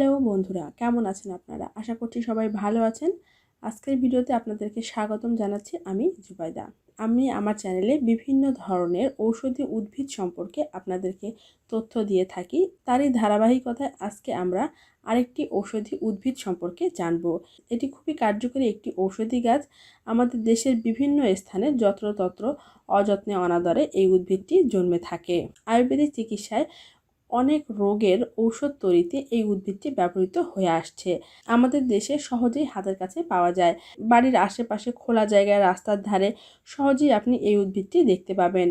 Hello বন্ধুরা, কেমন আছেন আপনারা? আশা করছি সবাই ভালো আছেন। আজকের ভিডিওতে আপনাদেরকে স্বাগতম জানাচ্ছি আমি জুবাইদা। আমি আমার চ্যানেলে বিভিন্ন ধরনের ঔষধি উদ্ভিদ সম্পর্কে আপনাদেরকে তথ্য দিয়ে থাকি। তারই ধারাবাহিকতায় আজকে আমরা আরেকটি ঔষধি উদ্ভিদ সম্পর্কে জানব। এটি খুবই কার্যকরী একটি ঔষধি গাছ। আমাদের দেশের বিভিন্ন স্থানে যত্রতত্র অযত্নে অনাদরে এই উদ্ভিদটি জন্মে থাকে। আয়ুর্বেদিক চিকিৎসায় অনেক রোগের ঔষধ তৈরিতে এই উদ্ভিদটি ব্যবহৃত হয়ে আসছে। আমাদের দেশে সহজেই হাতের কাছে পাওয়া যায়। বাড়ির আশেপাশে খোলা জায়গায় রাস্তার ধারে সহজেই আপনি এই উদ্ভিদটি দেখতে পাবেন।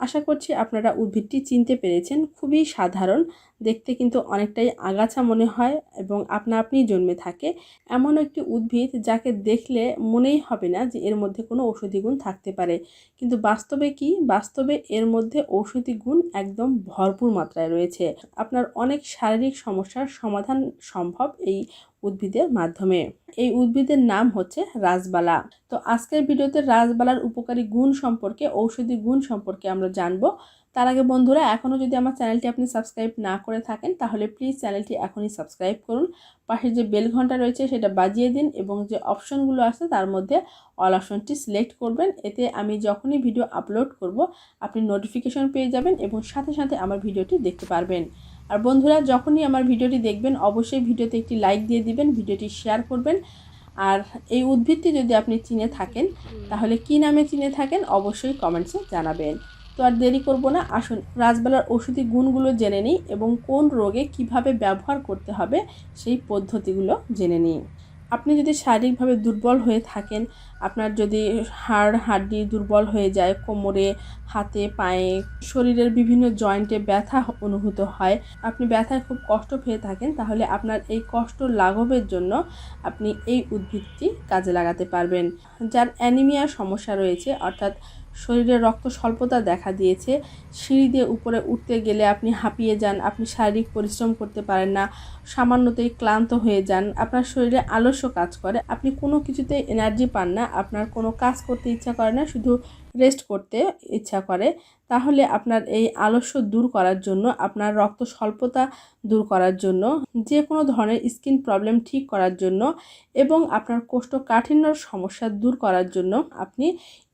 আশা করছি আপনারা উদ্ভিদটি চিনতে পেরেছেন। খুবই সাধারণ, দেখতে কিন্তু অনেকটাই আগাছা মনে হয় এবং আপনা আপনি জন্মে থাকে। এমন একটি উদ্ভিদ যাকে দেখলে মনেই হবে না যে এর মধ্যে কোনো ঔষধি গুণ থাকতে পারে। কিন্তু বাস্তবে কি? বাস্তবে এর মধ্যে ঔষধি গুণ একদম ভরপুর মাত্রায় রয়েছে। আপনার অনেক শারীরিক সমস্যার সমাধান সম্ভব এই উদ্ভিদের মাধ্যমে। এই উদ্ভিদের নাম হচ্ছে রাজবালা তো আজকের ভিডিওতে রাজবালার উপকারী গুণ সম্পর্কে, ঔষধি গুণ সম্পর্কে আমরা জানব। তার আগে বন্ধুরা এখনও যদি আমার চ্যানেলটি আপনি সাবস্ক্রাইব না করে থাকেন, তাহলে প্লিজ চ্যানেলটি এখনই সাবস্ক্রাইব করুন। পাশে যে বেল ঘণ্টা রয়েছে, সেটা বাজিয়ে দিন এবং যে অপশনগুলো আছে, তার মধ্যে অল অপশনটি সিলেক্ট করবেন। এতে আমি যখনই ভিডিও আপলোড করব, আপনি নোটিফিকেশন পেয়ে যাবেন এবং সাথে সাথে আমার ভিডিওটি দেখতে পারবেন। আর বন্ধুরা, যখনই আমার ভিডিওটি দেখবেন, অবশ্যই ভিডিওতে একটি লাইক দিয়ে দিবেন, ভিডিওটি শেয়ার করবেন। আর এই উদ্ভিদটি যদি আপনি চিনে থাকেন, তাহলে কি নামে চিনে থাকেন, অবশ্যই কমেন্টসে জানাবেন। তো আর দেরি করব না, আসুন রাজবেলার ওষুধি গুণগুলো জেনে নিই এবং কোন রোগে কীভাবে ব্যবহার করতে হবে সেই পদ্ধতিগুলো জেনে নিই। আপনি যদি শারীরিকভাবে দুর্বল হয়ে থাকেন, আপনার যদি হাড় হাড্ডি দুর্বল হয়ে যায়, কোমরে, হাতে, পায়ে, শরীরের বিভিন্ন জয়েন্টে ব্যথা অনুভূত হয়, আপনি ব্যথায় খুব কষ্ট পেয়ে থাকেন, তাহলে আপনার এই কষ্ট লাঘবের জন্য আপনি এই উদ্ভিদটি কাজে লাগাতে পারবেন। যার অ্যানিমিয়ার সমস্যা রয়েছে, অর্থাৎ শরীরে রক্ত স্বল্পতা দেখা দিয়েছে। সিঁড়ি দিয়ে উপরে উঠতে গেলে আপনি হাঁপিয়ে যান, আপনি শারীরিক পরিশ্রম করতে পারেন না, সামান্যতেই ক্লান্ত হয়ে যান, আপনার শরীরে আলস্য কাজ করে, আপনি কোনো কিছুতে এনার্জি পান না, আপনার কোনো কাজ করতে ইচ্ছা করে না, শুধু রেস্ট করতে ইচ্ছা করে, তাহলে আপনার এই আলস্য দূর করার জন্য, আপনার রক্ত স্বল্পতা দূর করার জন্য যে কোনো ধরনের স্কিন প্রবলেম ঠিক করার জন্য এবং আপনার কোষ্ঠকাঠিন্যর সমস্যা দূর করার জন্য আপনি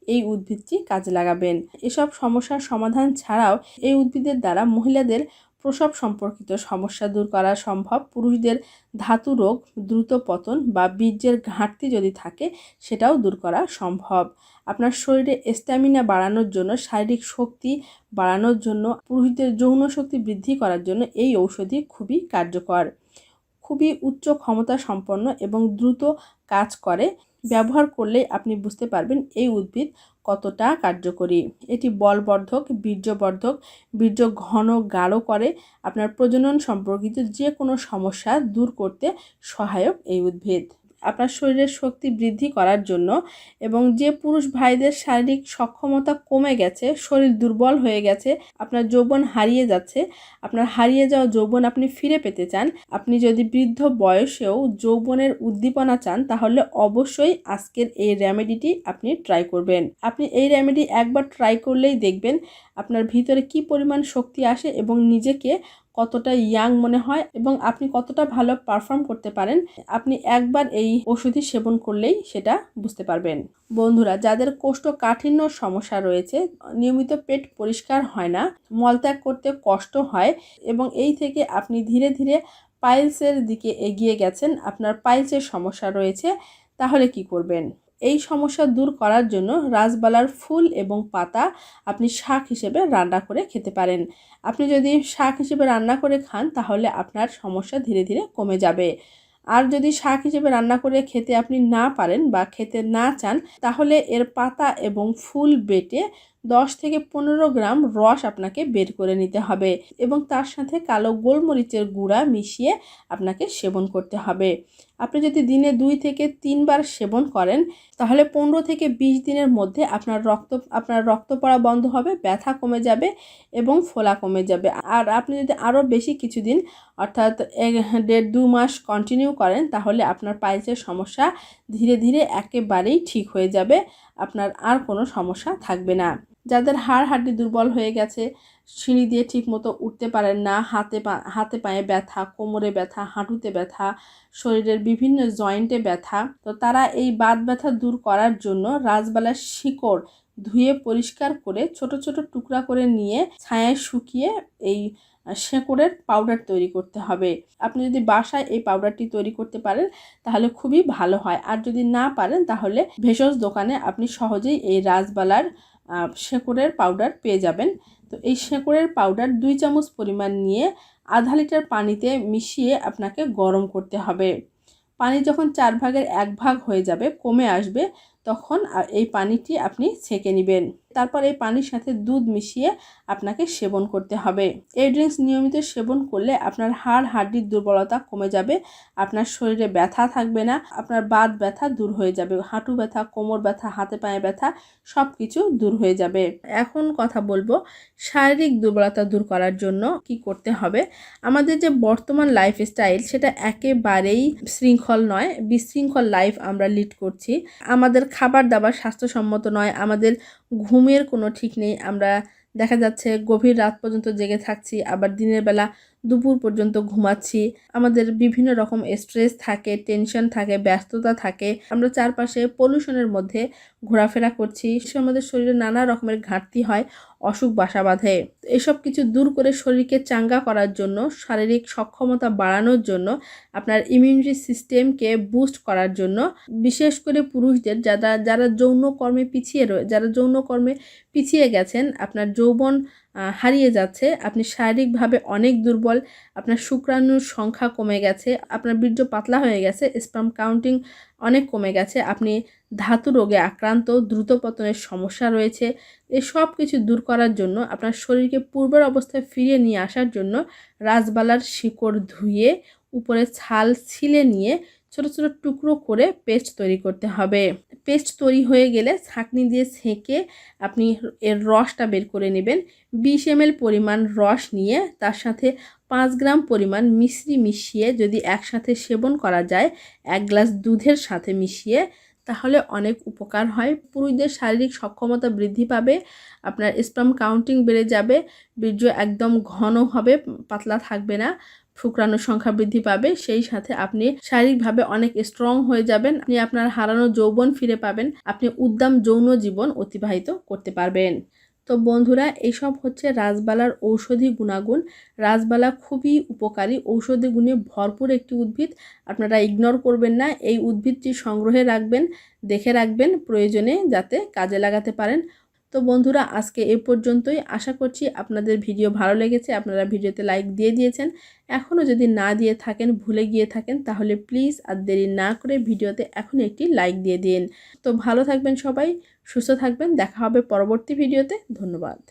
এই উদ্ভিদটি কাজে লাগাবেন। এসব সমস্যার সমাধান ছাড়াও এই উদ্ভিদের দ্বারা মহিলাদের প্রসব সম্পর্কিত সমস্যা দূর করা সম্ভব। পুরুষদের ধাতু রোগ, দ্রুত পতন বা বীর্যের ঘাটতি যদি থাকে, সেটাও দূর করা সম্ভব। আপনার শরীরে স্ট্যামিনা বাড়ানোর জন্য, শারীরিক শক্তি বাড়ানোর জন্য, পুরুষদের যৌন শক্তি বৃদ্ধি করার জন্য এই ঔষধি খুবই কার্যকর। খুবই উচ্চ ক্ষমতা সম্পন্ন এবং দ্রুত কাজ করে। ব্যবহার করলে আপনি বুঝতে পারবেন এই উদ্ভিদ কতটা কার্যকরী। এটি বলবর্ধক, বীর্যবর্ধক, বীর্য ঘন, গাঢ় করে আপনার প্রজনন সম্পর্কিত যে কোনো সমস্যা দূর করতে সহায়ক এই উদ্ভিদ। আপনার শরীরের শক্তি বৃদ্ধি করার জন্য এবং যে পুরুষ ভাইদের শারীরিক সক্ষমতা কমে গেছে, শরীর দুর্বল হয়ে গেছে, আপনার যৌবন হারিয়ে যাচ্ছে, আপনার হারিয়ে যাওয়া যৌবন আপনি ফিরে পেতে চান, আপনি যদি বৃদ্ধ বয়সেও যৌবনের উদ্দীপনা চান, তাহলে অবশ্যই আজকের এই রেমেডিটি আপনি ট্রাই করবেন। আপনি এই রেমেডি একবার ট্রাই করলেই দেখবেন আপনার ভিতরে কি পরিমাণ শক্তি আসে এবং নিজেকে কতটা ইয়াং মনে হয় এবং আপনি কতটা ভালো পারফর্ম করতে পারেন, আপনি একবার এই ওষুধি সেবন করলেই সেটা বুঝতে পারবেন। বন্ধুরা, যাদের কোষ্ঠকাঠিন্য সমস্যা রয়েছে, নিয়মিত পেট পরিষ্কার হয় না, মলত্যাগ করতে কষ্ট হয় এবং এই থেকে আপনি ধীরে ধীরে পাইলসের দিকে এগিয়ে গেছেন, আপনার পাইলসের সমস্যা রয়েছে, তাহলে কি করবেন? এই সমস্যা দূর করার জন্য রাজবালার ফুল এবং পাতা আপনি শাক হিসেবে রান্না করে খেতে পারেন। আপনি যদি শাক হিসেবে রান্না করে খান, তাহলে আপনার সমস্যা ধীরে ধীরে কমে যাবে। আর যদি শাক হিসেবে রান্না করে খেতে আপনি না পারেন বা খেতে না চান, তাহলে এর পাতা এবং ফুল বেটে দশ থেকে পনেরো গ্রাম রস আপনাকে বের করে নিতে হবে এবং তার সাথে কালো গোলমরিচের গুঁড়া মিশিয়ে আপনাকে সেবন করতে হবে। আপনি যদি দিনে দুই থেকে তিনবার সেবন করেন, তাহলে পনেরো থেকে বিশ দিনের মধ্যে আপনার রক্ত আপনার রক্ত পড়া বন্ধ হবে, ব্যথা কমে যাবে এবং ফোলা কমে যাবে। আর আপনি যদি আরও বেশি কিছুদিন, অর্থাৎ দেড় দু মাস কন্টিনিউ করেন, তাহলে আপনার পাইলসের সমস্যা ধীরে ধীরে একেবারেই ঠিক হয়ে যাবে, আপনার আর কোনো সমস্যা থাকবে না। যাদের হাড় হাড্ডি দুর্বল হয়ে গেছে, সিঁড়ি দিয়ে ঠিকমতো উঠতে পারেন না, হাতে হাতে পায়ে ব্যথা, কোমরে ব্যথা, হাঁটুতে ব্যথা, শরীরের বিভিন্ন জয়েন্টে ব্যথা। তো তারা এই বাত ব্যথা দূর করার জন্য রাজবালার শিকড় ধুয়ে পরিষ্কার করে ছোট ছোট টুকরা করে নিয়ে ছায়ায় শুকিয়ে এই শেকড়ের পাউডার তৈরি করতে হবে। আপনি যদি বাসায় এই পাউডারটি তৈরি করতে পারেন, তাহলে খুবই ভালো হয়। আর যদি না পারেন, তাহলে ভেষজ দোকানে আপনি সহজেই এই রাজবালার শেকড়ের পাউডার পেয়ে যাবেন। তো এই শেকড়ের পাউডার দুই চামচ পরিমাণ নিয়ে আধা লিটার পানিতে মিশিয়ে আপনাকে গরম করতে হবে। পানি যখন চার ভাগের এক ভাগ হয়ে যাবে, কমে আসবে তখন এই পানিটি আপনি ছেঁকে নেবেন। তারপর এই পানির সাথে দুধ মিশিয়ে আপনাকে সেবন করতে হবে। এই ড্রিঙ্কস নিয়মিত সেবন করলে আপনার হাড়, হাড্ডির দুর্বলতা কমে যাবে, আপনার শরীরে ব্যথা থাকবে না, আপনার বাত ব্যথা দূর হয়ে যাবে, হাঁটু ব্যথা, কোমর ব্যথা, হাতে পায়ে ব্যথা সব কিছু দূর হয়ে যাবে। এখন কথা বলব শারীরিক দুর্বলতা দূর করার জন্য কি করতে হবে। আমাদের যে বর্তমান লাইফস্টাইল সেটা একেবারেই শৃঙ্খল নয়, বিশৃঙ্খল লাইফ আমরা লিড করছি। আমাদের খাবার দাবার স্বাস্থ্যসম্মত নয়, আমাদের ঘুমের কোনো ঠিক নেই। আমরা দেখা যাচ্ছে গভীর রাত পর্যন্ত জেগে থাকছি, আবার দিনের বেলা দুপুর পর্যন্ত ঘুমাচ্ছি। আমাদের বিভিন্ন রকম স্ট্রেস থাকে টেনশন থাকে, ব্যস্ততা থাকে। আমরা চারপাশে পলিউশনের মধ্যে ঘোরাফেরা করছি। সে আমাদের শরীরে নানা রকমের ঘাটতি হয়, অসুখ, বাসা বাঁধে। এসব কিছু দূর করে শরীরকে চাঙ্গা করার জন্য, শারীরিক সক্ষমতা বাড়ানোর জন্য, আপনার ইমিউনিটি সিস্টেমকে বুস্ট করার জন্য, বিশেষ করে পুরুষদের যারা যারা যৌন কর্মে পিছিয়ে রয়ে, যারা যৌন কর্মে পিছিয়ে গেছেন, আপনার যৌবন হারিয়ে যাচ্ছে। আপনি শারীরিকভাবে অনেক দুর্বল। আপনার শুক্রাণুর সংখ্যা কমে গেছে। আপনার বীর্য পাতলা হয়ে গেছে। স্পাম কাউন্টিং অনেক কমে গেছে। আপনি ধাতু রোগে আক্রান্ত, দ্রুত পতনের সমস্যা রয়েছে। এই সব কিছু দূর করার জন্য আপনার শরীরকে পূর্বের অবস্থায় ফিরিয়ে নিয়ে আসার জন্য রাজবালার শিকড় ধুয়ে, উপরে ছাল ছিলে নিয়ে ছোট ছোট টুকরো করে পেস্ট তৈরি করতে হবে। পেস্ট তৈরি হয়ে গেলে ছাঁকনি দিয়ে ছেঁকে আপনি এর রসটা বের করে নেবেন। বিশ এম পরিমাণ রস নিয়ে তার সাথে পাঁচ গ্রাম পরিমাণ মিশ্রি মিশিয়ে যদি একসাথে সেবন করা যায়, এক গ্লাস দুধের সাথে মিশিয়ে, তাহলে অনেক উপকার হয়। পুরুষদের শারীরিক সক্ষমতা বৃদ্ধি পাবে, আপনার স্পাম কাউন্টিং বেড়ে যাবে, বীর্য একদম ঘন হবে, পাতলা থাকবে না। শুক্রাণুর সংখ্যা বৃদ্ধি পাবে, সেই সাথে আপনি শারীরিকভাবে অনেক স্ট্রং হয়ে যাবেন, আপনি আপনার হারানো যৌবন ফিরে পাবেন, আপনি উদ্দাম যৌন জীবন অতিবাহিত করতে পারবেন। তো বন্ধুরা, এসব হচ্ছে রাজবালার ঔষধি গুণাগুণ। রাজবালা খুবই উপকারী, ঔষধি গুণে ভরপুর একটি উদ্ভিদ। আপনারা ইগনোর করবেন না, এই উদ্ভিদটি সংগ্রহে রাখবেন, দেখে রাখবেন, প্রয়োজনে যাতে কাজে লাগাতে পারেন। তো বন্ধুরা, আজকে এ পর্যন্তই। আশা করছি আপনাদের ভিডিও ভালো লেগেছে। আপনারা ভিডিওতে লাইক দিয়ে দিয়েছেন। এখনও যদি না দিয়ে থাকেন, ভুলে গিয়ে থাকেন, তাহলে প্লিজ আর দেরি না করে ভিডিওতে এখন একটি লাইক দিয়ে দিন। তো ভালো থাকবেন সবাই, সুস্থ থাকবেন। দেখা হবে পরবর্তী ভিডিওতে। ধন্যবাদ।